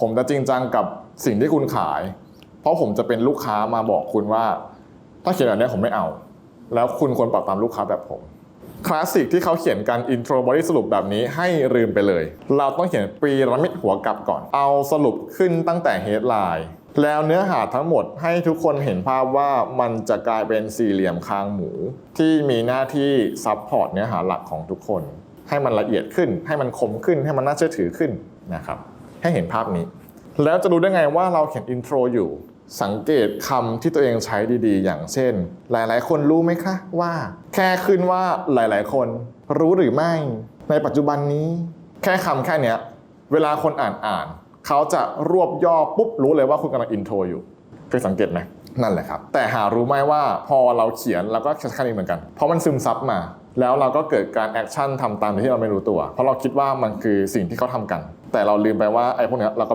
ผมจะจริงจังกับสิ่งที่คุณขาย เพราะผมจะเป็นลูกค้ามาบอกคุณว่า ถ้าเขียนแบบนี้ผมไม่เอา แล้วคุณควรปรับตามลูกค้าแบบผมคลาสสิกที่เขาเขียนกันอินโทรบอดี้สรุปแบบนี้ให้ลืมไปเลย เราต้องเขียนปีระมิดหัวกลับก่อน เอาสรุปขึ้นตั้งแต่เฮดไลน์แล้วเนื้อหาทั้งหมดให้ทุกคนเห็นภาพว่ามันจะกลายเป็นสี่เหลี่ยมคางหมู ที่มีหน้าที่ซับพอร์ตเนื้อหาหลักของทุกคน ให้มันละเอียดขึ้น ให้มันคมขึ้นให้มันน่าเชื่อถือขึ้นนะครับ ให้เห็นภาพนี้ แล้วจะรู้ได้ไงว่าเราเขียนอินโทรอยู่ สังเกตคำที่ตัวเองใช้ดีๆ อย่างเช่น หลายๆ คนรู้ไหมคะว่า แค่ขึ้นว่าหลายๆ คนรู้หรือไม่ ในปัจจุบันนี้ แค่คำแค่เนี้ยเวลาคนอ่านอ่านเขาจะรวบย่อปุ๊บรู้เลยว่าคุณกำลังอินโทรอยู่ เคยสังเกตไหมนั่นแหละครับ แต่หารู้ไหมว่าพอเราเขียนเราก็ใช้แค่นี้เหมือนกัน เพราะมันซึมซับมา แล้วเราก็เกิดการแอคชั่นทำตามโดยที่เราไม่รู้ตัว เพราะเราคิดว่ามันคือสิ่งที่เขาทำกัน แต่เราลืมไปว่าไอ้พวกเนี้ยเราก็ไม่